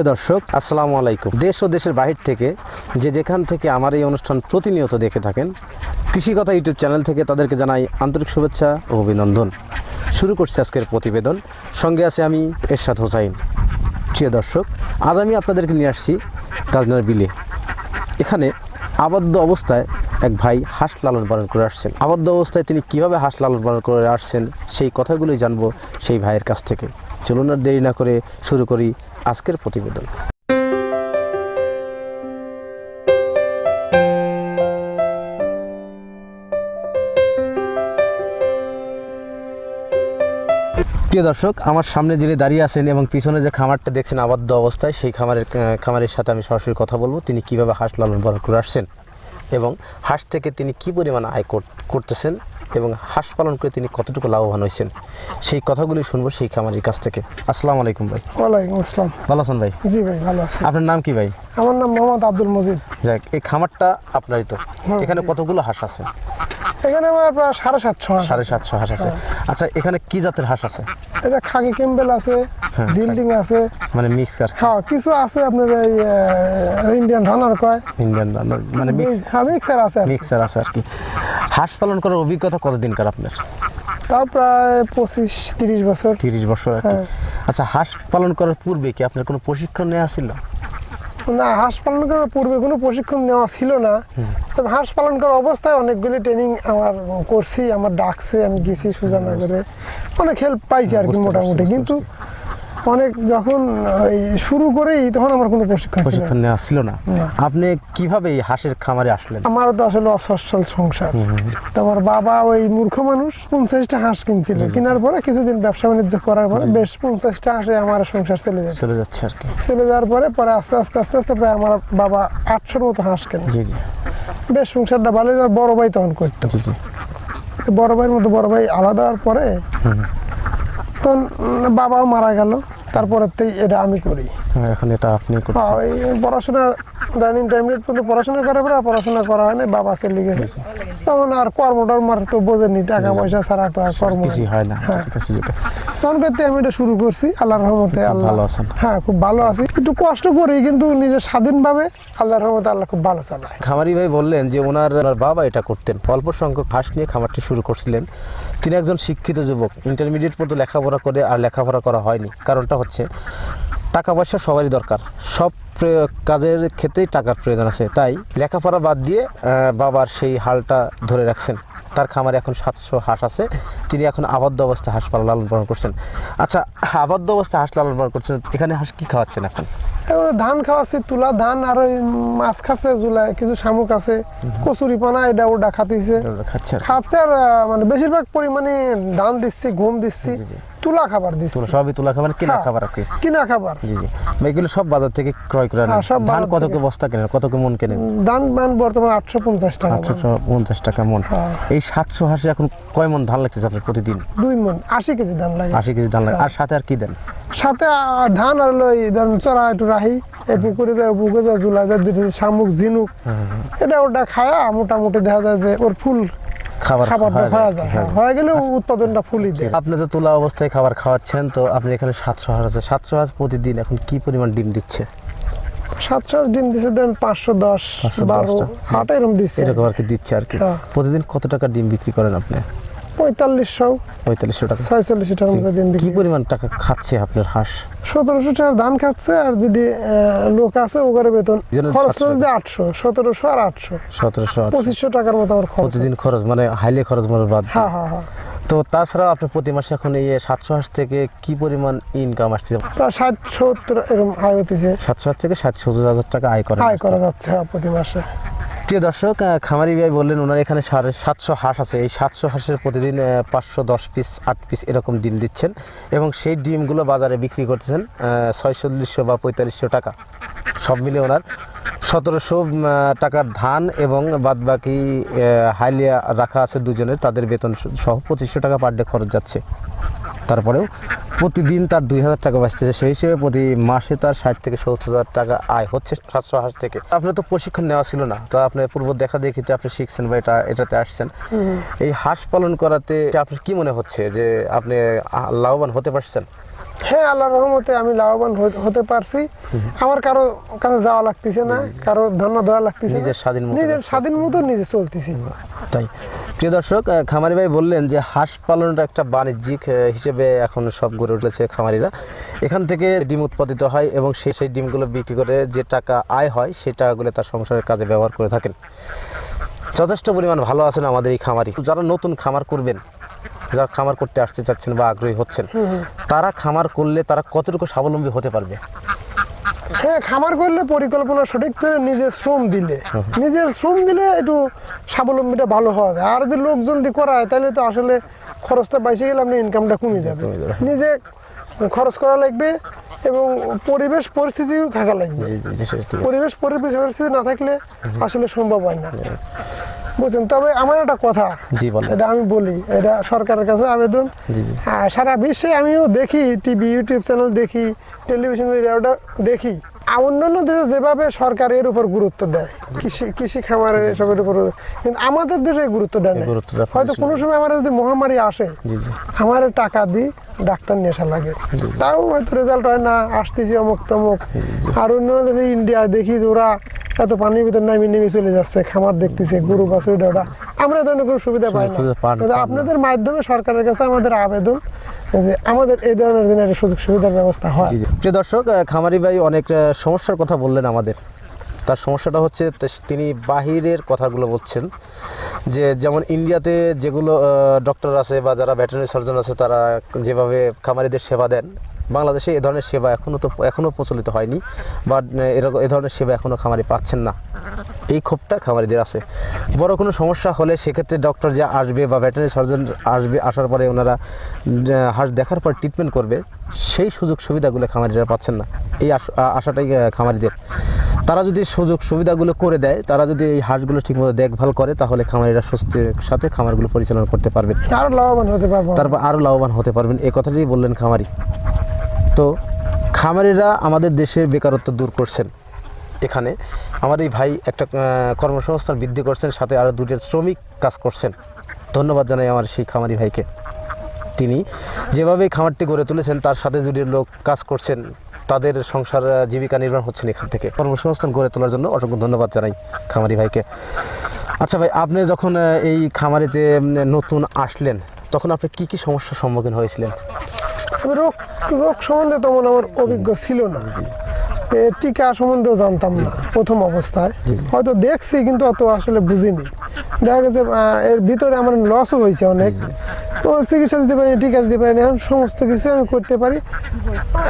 প্রিয় দর্শক, আসসালামু আলাইকুম। দেশ ও দেশের বাহির থেকে যে যেখান থেকে আমার এই অনুষ্ঠান প্রতিনিয়ত দেখে থাকেন কৃষিকথা ইউটিউব চ্যানেল থেকে তাদেরকে জানাই আন্তরিক শুভেচ্ছা ও অভিনন্দন। শুরু করছি আজকের প্রতিবেদন। সঙ্গে আছে আমি এরশাদ হোসাইন। প্রিয় দর্শক, আজ আমি আপনাদেরকে নিয়ে আসছি কাজনার বিলে। এখানে আবদ্ধ অবস্থায় এক ভাই হাঁস লালন পালন করে আসছেন। আবদ্ধ অবস্থায় তিনি কীভাবে হাঁস লালন পালন করে আসছেন, সেই কথাগুলোই জানব সেই ভাইয়ের কাছ থেকে। চলুন আর দেরি না করে শুরু করি আজকের প্রতিবেদন। প্রিয় দর্শক, আমার সামনে যিনি দাঁড়িয়ে আছেন এবং পিছনে যে খামারটা দেখছেন আবদ্ধ অবস্থায়, সেই খামারের খামারের সাথে আমি সরাসরি কথা বলব। তিনি কীভাবে হাঁস লালন পালন করে আসছেন এবং হাঁস থেকে তিনি কি পরিমাণ আয় কর- করতেছেন এবং হাঁস পালন করে তিনি কতটুকু লাভবান হয়েছেন? সেই কথাগুলি শুনব সেই খামারের কাছ থেকে। আসসালামু আলাইকুম ভাই। ওয়ালাইকুম আসসালাম। ভালো আছেন ভাই? জি ভাই ভালো আছি। আপনার নাম কি ভাই? আমার নাম মোহাম্মদ আব্দুল মজিদ। যাক এই খামারটা আপনারই তো। এখানে কতগুলো হাঁস আছে? এখানে আমার প্রায় সাড়ে সাতশো হাঁস সাড়ে সাতশো হাঁস আছে। আচ্ছা এখানে কি জাতের হাঁস আছে? এটা খাকি কেম্বেল আছে হ্যাঁ, জিল্ডিং আছে। মানে মিক্স মিক্সার হ্যাঁ কিছু আছে আপনার এই ইন্ডিয়ান রানার কয়। ইন্ডিয়ান রানার মানে মিক্স হ্যাঁ মিক্সার আছে মিক্সার আছে আর কি। হাঁস পালন করার অভিজ্ঞতা কতদিনকার আপনার? তাও প্রায় পঁচিশ তিরিশ বছর। তিরিশ বছর হ্যাঁ। আচ্ছা হাঁস পালন করার পূর্বে কি আপনার কোনো প্রশিক্ষণ নেওয়া ছিল? না হাঁস পালন করার পূর্বে কোনো প্রশিক্ষণ নেওয়া ছিল না। তবে হাঁস পালন করার অবস্থায় অনেকগুলি ট্রেনিং আমার করছি আমার ডাকছে আমি গেছি সুজানা করে অনেক হেল্প পাইছি আর কি মোটামুটি। কিন্তু অনেক যখন শুরু করেই তখন আমার কোনো প্রশিক্ষণ ছিল না। প্রশিক্ষণ নেওয়া ছিল না। আপনি কীভাবে এই হাঁসের খামারে আসলেন? আমার তো আসলে অসচ্ছল সংসার। তো আমার বাবা ওই মূর্খ মানুষ পঞ্চাশটা হাঁস কিনছিল। কেনার পরে কিছুদিন ব্যবসা বাণিজ্য করার পরে বেশ পঞ্চাশটা হাঁসে আমার সংসার চলে যায়। চলে যাচ্ছে আর কি। চলে যাওয়ার পরে পরে আস্তে আস্তে আস্তে আস্তে প্রায় আমার বাবা আটশোর মতো হাঁস কেনে। জি জি। বেশ সংসারটা ভালো যাওয়ার বড় ভাই তখন করতো। বড় ভাইয়ের মতো বড় ভাই আলাদা হওয়ার পরে তখন বাবাও মারা গেল। তারপরেতেই এটা আমি করি। হ্যাঁ, এখন এটা আপনি হ্যাঁ ওই পড়াশোনা দেন ইন্টারমিডিয়েট পর্যন্ত পড়াশোনা করার পরে পড়াশোনা করা হয় না বাবা চলে গেছে তখন আর কর্ম টর্ম আর তো বোঝেনি টাকা পয়সা ছাড়া তো আর কর্ম হয় না। হ্যাঁ। তখন করতে আমি এটা শুরু করছি আল্লাহর রহমতে আল্লাহ ভালো আছেন। হ্যাঁ খুব ভালো আছি। একটু কষ্ট করি কিন্তু নিজের স্বাধীনভাবে আল্লাহর রহমতে আল্লাহ খুব ভালো চালায়। খামারি ভাই বললেন যে ওনার ওনার বাবা এটা করতেন। অল্প সংখ্যক হাঁস নিয়ে খামারটি শুরু করছিলেন। তিনি একজন শিক্ষিত যুবক। ইন্টারমিডিয়েট পর্যন্ত লেখাপড়া করে আর লেখাপড়া করা হয়নি। কারণটা হচ্ছে, টাকা পয়সা সবারই দরকার। সব কাজের ক্ষেত্রেই টাকার প্রয়োজন আছে। তাই লেখাপড়া বাদ দিয়ে বাবার সেই হালটা ধরে রাখছেন। তার খামারে এখন সাতশো হাঁস আছে। তিনি এখন আবদ্ধ অবস্থায় হাঁস লালন পালন করছেন। আচ্ছা আবদ্ধ অবস্থায় হাঁস লালন পালন করছেন। এখানে হাঁস কি খাওয়াচ্ছেন এখন? এখন ধান খাওয়াচ্ছি তুলা ধান আর ওই মাছ খাচ্ছে কিছু শামুক আছে কচুরি পানা এটা ওটা খাতিছে। খাচ্ছে আর মানে বেশিরভাগ পরিমাণে ধান দিচ্ছি ঘুম দিচ্ছি। তুলা খাবার দিচ্ছি। সবই তুলা খাবার কিনা হ্যাঁ, খাবার আর কি। কিনা খাবার। জি জি। এগুলো সব বাজার থেকে ক্রয় করে আনেন। হ্যাঁ, সব ধান কত কে বস্তা কেনেন কত কে মন কেনেন? ধান মান বর্তমানে আটশো পঞ্চাশ টাকা আটশো পঞ্চাশ টাকা মন। হ্যাঁ। এই সাতশো হাঁসে এখন কয় মন ধান লাগতেছে আপনার প্রতিদিন? দুই মন আশি কেজি ধান লাগে। আশি কেজি ধান লাগে। আর সাথে আর কি দেন? সাথে ধান আর লই ধরেন চড়া একটু রাহি এই পুকুরে যায় পুকুরে যায় জুলা যায় দুটো শামুক ঝিনুক হ্যাঁ, এটা ওটা খায়া মোটামুটি দেখা যায় যে ওর ফুল খাবার খাবারটা হয়ে হয়ে যায়। গেলে উৎপাদনটা ফুলই দেয়। আপনি তো তোলা অবস্থায় খাবার খাওয়াচ্ছেন তো আপনি এখানে সাতশো হাঁস আছে সাতশো হাঁস প্রতিদিন এখন কি পরিমাণ ডিম দিচ্ছে? সাতশো ডিম দিচ্ছে ধরেন পাঁচশো দশ বারো। আট এরকম দিচ্ছে। এরকম আর কি দিচ্ছে আর কি। প্রতিদিন কত টাকা ডিম বিক্রি করেন আপনি? পঁয়তাল্লিশশো। পঁয়তাল্লিশশো টাকা। ছয়চল্লিশ টাকার মতো দিন কি পরিমাণ টাকা খাচ্ছে আপনার হাঁস? সতেরোশো টাকার ধান খাচ্ছে আর যদি লোক আছে ওগারে বেতন খরচ 700 যদি আটশো সতেরোশো আর আটশো। সতেরোশো পঁচিশশো টাকার মতো আমার খরচ প্রতিদিন খরচ মানে হাইলে খরচ মানে বাদ। হ্যাঁ হ্যাঁ হ্যাঁ। তো তাছাড়াও আপনি প্রতি মাসে এখন এই সাতশো হাঁস থেকে কি পরিমাণ ইনকাম আসছে? ষাট সত্তর এরকম আয় হতেছে সাতশো হাজার থেকে ষাট সত্তর হাজার টাকা আয় করে আয় করা যাচ্ছে হ্যাঁ, প্রতি মাসে। প্রিয় দর্শক খামারি ভাই বললেন, ওনার এখানে সাড়ে সাতশো হাঁস আছে। এই সাতশো হাঁসের প্রতিদিন পাঁচশো দশ পিস, আট পিস এরকম ডিম দিচ্ছেন এবং সেই ডিমগুলো বাজারে বিক্রি করতেছেন ছয়চল্লিশশো বা পঁয়তাল্লিশশো টাকা। সব মিলে ওনার সতেরোশো টাকার ধান এবং বাদবাকি হাইলিয়া রাখা আছে দুজনের, তাদের বেতন সহ পঁচিশশো টাকা পার ডে খরচ যাচ্ছে। তারপরেও প্রতিদিন তার দুই হাজার টাকা বাঁচতেছে। সেই হিসেবে প্রতি মাসে তার ষাট থেকে সত্তর হাজার টাকা আয় হচ্ছে সাতশো হাজার থেকে। আপনার তো প্রশিক্ষণ নেওয়া ছিল না। তো আপনি পূর্ব দেখা দেখিতে আপনি শিখছেন বা এটা এটাতে আসছেন। এই হাঁস পালন করাতে আপনার কি মনে হচ্ছে যে আপনি লাভবান হতে পারছেন? হ্যাঁ আল্লাহর রহমতে আমি লাভবান হতে- পারছি। আমার কারও কাছে যাওয়া লাগতেছে না কারও ধন্য দেওয়া লাগতেছে নিজের স্বাধীন নিজের স্বাধীন মতো নিজে চলতেছি। তাই। প্রিয় দর্শক খামারি ভাই বললেন যে হাঁস পালনটা একটা বাণিজ্যিক হিসেবে এখন সব গড়ে উঠেছে খামারিরা। এখান থেকে ডিম উৎপাদিত হয় এবং সেই সেই ডিমগুলো বিক্রি করে যে টাকা আয় হয় সেই টাকাগুলো তার সংসারের কাজে ব্যবহার করে থাকেন। যথেষ্ট পরিমাণ ভালো আছেন আমাদের এই খামারি। যারা নতুন খামার করবেন যারা খামার করতে আসতে চাচ্ছেন বা আগ্রহী হচ্ছেন তারা খামার করলে তারা কতটুকু স্বাবলম্বী হতে পারবে? হ্যাঁ খামার করলে পরিকল্পনা সঠিক নিজের শ্রম দিলে। নিজের শ্রম দিলে একটু স্বাবলম্বীটা ভালো হওয়া যায় আর যদি লোকজন দিয়ে করায় তাহলে তো আসলে খরচটা বাইসে গেলে আপনার ইনকামটা কমে যাবে। নিজে খরচ করা লাগবে এবং পরিবেশ পরিস্থিতিও থাকা লাগবে। পরিবেশ পরিবেশ পরিস্থিতি না থাকলে আসলে সম্ভব হয় না। বুঝছেন? তবে আমার একটা কথা। জি বলেন। এটা আমি বলি এটা সরকারের কাছে আবেদন। জি সারা বিশ্বে আমিও দেখি টিভি ইউটিউব চ্যানেল দেখি টেলিভিশন মিডিয়াটা দেখি। অন্যান্য দেশে যেভাবে সরকার এর উপর গুরুত্ব দেয় কৃষি কৃষি খামারের এসবের উপর কিন্তু আমাদের দেশে গুরুত্বটা নেই। গুরুত্বটা হয়তো কোনো সময় আমার যদি মহামারী আসে আমার টাকা দিই ডাক্তার নেশা লাগে। তাও হয়তো রেজাল্ট হয় না আসতেছি অমুক তমুক আর অন্যান্য দেশে ইন্ডিয়া দেখি যে ওরা এত পানির ভিতর নামি নেমে চলে যাচ্ছে খামার দেখতেছে গরু বাছুর ওটা আমরা ধরনের কোনো সুবিধা পাই না। আপনাদের মাধ্যমে সরকারের কাছে আমাদের আবেদন যে আমাদের এই ধরনের যেন একটা সুযোগ সুবিধার ব্যবস্থা হয়। প্রিয় দর্শক খামারি ভাই অনেক সমস্যার কথা বললেন আমাদের তার সমস্যাটা হচ্ছে তিনি বাহিরের কথাগুলো বলছেন যে যেমন ইন্ডিয়াতে যেগুলো ডক্টর আছে বা যারা ভেটেরিনারি সার্জন আছে তারা যেভাবে খামারিদের সেবা দেন বাংলাদেশে এ ধরনের সেবা এখনও তো এখনও প্রচলিত হয়নি বা এরকম এ ধরনের সেবা এখনও খামারি পাচ্ছেন না। এই ক্ষোভটা খামারিদের আছে। বড় কোনো সমস্যা হলে সেক্ষেত্রে ডক্টর যে আসবে বা ভেটেরিনারি সার্জন আসবে আসার পরে ওনারা হাঁস দেখার পর ট্রিটমেন্ট করবে সেই সুযোগ সুবিধাগুলো খামারিরা পাচ্ছেন না। এই আশাটাই খামারিদের। তারা যদি সুযোগ সুবিধাগুলো করে দেয় তারা যদি এই হাঁসগুলো ঠিকমতো দেখভাল করে তাহলে খামারিরা স্বস্তির সাথে খামারগুলো পরিচালনা করতে পারবেন। আরও লাভবান হতে পারব। তারপর আরও লাভবান হতে পারবেন এই কথাটাই বললেন খামারি। তো খামারিরা আমাদের দেশের বেকারত্ব দূর করছেন। এখানে আমার এই ভাই একটা কর্মসংস্থান বৃদ্ধি করছেন, সাথে আরও দুটো শ্রমিক কাজ করছেন। ধন্যবাদ জানাই আমার সেই খামারি ভাইকে। তিনি যেভাবে খামারটি গড়ে তুলেছেন, তার সাথে যদি লোক কাজ করছেন, তাদের সংসার জীবিকা নির্বাহ হচ্ছেন এখান থেকে। কর্মসংস্থান গড়ে তোলার জন্য অসংখ্য ধন্যবাদ জানাই খামারি ভাইকে। আচ্ছা ভাই, আপনি যখন এই খামারিতে নতুন আসলেন, তখন আপনি কি কি সমস্যার সম্মুখীন হয়েছিলেন? রোগ রোগ সম্বন্ধে তেমন আমার অভিজ্ঞ ছিল না। টিকা সম্বন্ধেও জানতাম না প্রথম অবস্থায়। হয়তো দেখছি কিন্তু অত আসলে বুঝিনি। দেখা গেছে এর ভিতরে আমার লসও হয়েছে অনেক। তো চিকিৎসা দিতে পারি টিকা দিতে পারিনি। এখন সমস্ত কিছু আমি করতে পারি।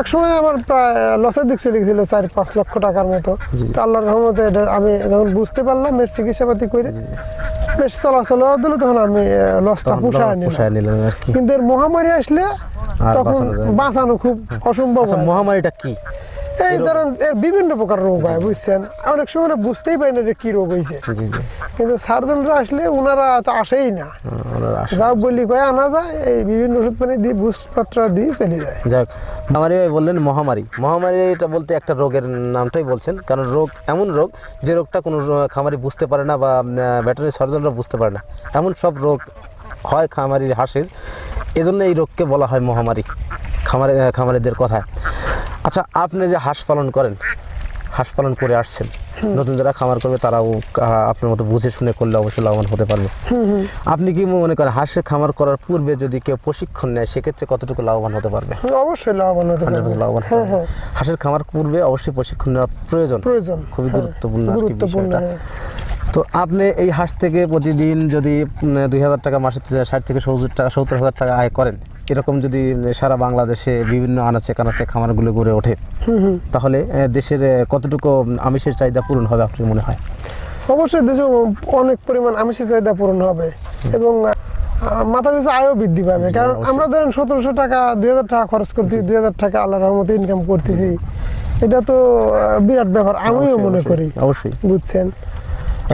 এক সময় আমার প্রায় লসের দিক চলে গেছিল চার পাঁচ লক্ষ টাকার মতো। তো আল্লাহর রহমতে এটা আমি যখন বুঝতে পারলাম এর চিকিৎসাপাতি করে বেশ চলাচল দিল তখন আমি লসটা পোষায় নিলাম। কিন্তু এর মহামারী আসলে তখন বাঁচানো খুব অসম্ভব আচ্ছা মহামারীটা কি? এই ধরেন এর বিভিন্ন প্রকার রোগ হয় বুঝছেন? অনেক সময় বুঝতেই পারি না যে কি রোগ হয়েছে। কিন্তু সার্জনরা আসলে ওনারা তো আসেই না। যা বলি কয়ে আনা যায় এই বিভিন্ন ওষুধ পানি দিয়ে বুঝপত্র দিয়ে চলে যায়। যাক মহামারী বললেন মহামারী। মহামারী এটা বলতে একটা রোগের নামটাই বলছেন কারণ রোগ এমন রোগ যে রোগটা কোনো খামারি বুঝতে পারে না বা ভেটেরিনারি সার্জনরা বুঝতে পারে না। এমন সব রোগ হয় খামারির হাঁসের। এজন্য এই রোগকে বলা হয় মহামারী। খামারি খামারিদের কথায় আচ্ছা আপনি যে হাঁস পালন করেন হাঁস পালন করে আসছেন নতুন যারা খামার করবে তারাও আপনার মতো বুঝে শুনে করলে অবশ্যই লাভবান হতে পারবে। আপনি কি মনে করেন হাঁসের খামার করার পূর্বে যদি কেউ প্রশিক্ষণ নেয় সেক্ষেত্রে কতটুকু লাভবান হতে পারবে? অবশ্যই লাভবান হতে পারবে। লাভবান হ্যাঁ। হ্যাঁ। হাঁসের খামার পূর্বে অবশ্যই প্রশিক্ষণ নেওয়া প্রয়োজন। প্রয়োজন। খুবই হ্যাঁ, গুরুত্বপূর্ণ গুরুত্বপূর্ণ। তো আপনি এই হাঁস থেকে প্রতিদিন যদি দুই হাজার টাকা মাসে ষাট থেকে সত্তর টাকা সত্তর হাজার টাকা আয় করেন এরকম যদি সারা বাংলাদেশে বিভিন্ন আনাচে কানাচে খামারগুলো গড়ে ওঠে তাহলে দেশের কতটুকু আমিষের চাহিদা পূরণ হবে আপনার মনে হয়? অবশ্যই দেশে অনেক পরিমাণ আমিষের চাহিদা পূরণ হবে এবং মাথা পিছু আয়ও বৃদ্ধি পাবে। কারণ আমরা ধরেন সতেরোশো টাকা দুই হাজার টাকা খরচ করতেছি দুই হাজার টাকা আল্লাহ রহমতে ইনকাম করতেছি। এটা তো বিরাট ব্যাপার আমিও মনে করি অবশ্যই। বুঝছেন?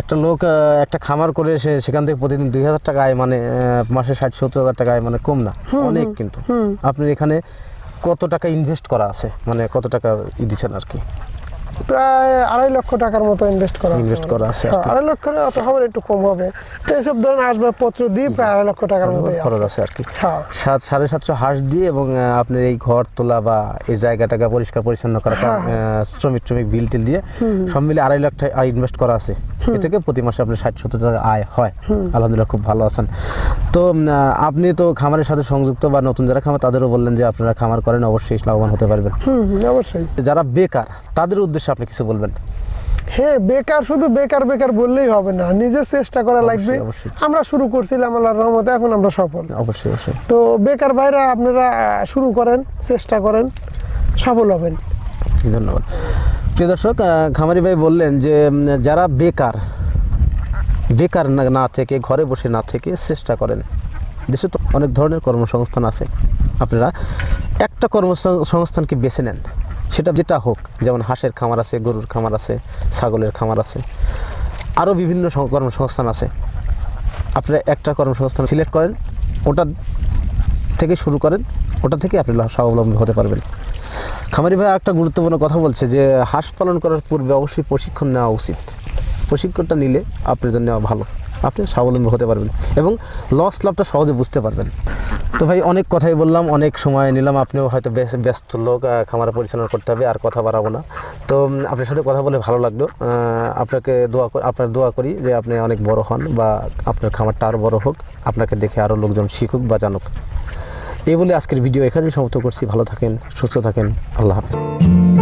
একটা লোক একটা খামার করে সে সেখান থেকে প্রতিদিন দুই হাজার টাকা আয় মানে মাসে ষাট সত্তর হাজার টাকা আয় মানে কম না অনেক কিন্তু। আপনার এখানে কত টাকা ইনভেস্ট করা আছে? মানে কত টাকা দিচ্ছেন আর কি? প্রায় আড়াই লক্ষ টাকার মতো ইনভেস্ট করা আমার। করা আছে হ্যাঁ। আড়াই লক্ষ অত হবে একটু কম হবে। তো এইসব আসবাবপত্র দিয়ে প্রায় আড়াই লক্ষ টাকার মতোই খরচ আছে। আর কি। হ্যাঁ। সাত সাড়ে সাতশো হাঁস দিয়ে এবং আপনার এই ঘর তোলা বা এই জায়গাটাকে পরিষ্কার পরিচ্ছন্ন করা আহ, শ্রমিক শ্রমিক বিল টিল দিয়ে সব মিলে আড়াই লাখ টাকা ইনভেস্ট করা আছে। এ থেকে প্রতি মাসে আপনার ষাট সত্তর টাকা আয় হয়। আলহামদুলিল্লাহ খুব ভালো আছেন। তো আপনি তো খামারের সাথে সংযুক্ত বা নতুন যারা খামার তাদেরও বললেন যে আপনারা খামার করেন অবশ্যই লাভবান হতে পারবেন। অবশ্যই। যারা বেকার তাদের উদ্দেশ্যে আপনি কিছু বলবেন? হ্যাঁ বেকার শুধু বেকার বেকার বললেই হবে না। নিজে চেষ্টা করা লাগবে। আমরা শুরু করছিলাম আল্লাহর রহমতে এখন আমরা সফল। অবশ্যই অবশ্যই। তো বেকার ভাইরা আপনারা শুরু করেন চেষ্টা করেন সফল হবেন। ধন্যবাদ। প্রিয় দর্শক খামারি ভাই বললেন যে যারা বেকার বেকার না থেকে, ঘরে বসে না থেকে চেষ্টা করেন। দেশে তো অনেক ধরনের কর্মসংস্থান আছে। আপনারা একটা কর্মসংস্থানকে বেছে নেন? সেটা যেটা হোক, যেমন হাঁসের খামার আছে, গরুর খামার আছে, ছাগলের খামার আছে, আরও বিভিন্ন কর্মসংস্থান আছে। আপনারা একটা কর্মসংস্থান সিলেক্ট করেন, ওটা থেকে শুরু করেন, ওটা থেকে আপনি লাভ- স্বাবলম্বী হতে পারবেন। খামারি ভাই একটা গুরুত্বপূর্ণ কথা বলছে যে, হাঁস পালন করার পূর্বে অবশ্যই প্রশিক্ষণ নেওয়া উচিত। প্রশিক্ষণটা নিলে আপনার জন্য ভালো। আপনি স্বাবলম্বী হতে পারবেন এবং লস লাভটা সহজে বুঝতে পারবেন। তো ভাই, অনেক কথাই বললাম, অনেক সময় নিলাম। আপনিও হয়তো ব্যস্ত লোক খামার পরিচালনা করতে হবে, আর কথা বাড়াবো না। তো আপনার সাথে কথা বলে ভালো লাগল। আপনাকে দোয়া আপনার দোয়া করি যে আপনি অনেক বড় হন বা আপনার খামারটা আরও বড় হোক। আপনাকে দেখে আরও লোকজন শিখুক বা জানুক। এই বলে আজকের ভিডিও এখানেই সমাপ্ত করছি। ভালো থাকেন সুস্থ থাকেন। আল্লাহ হাফিজ।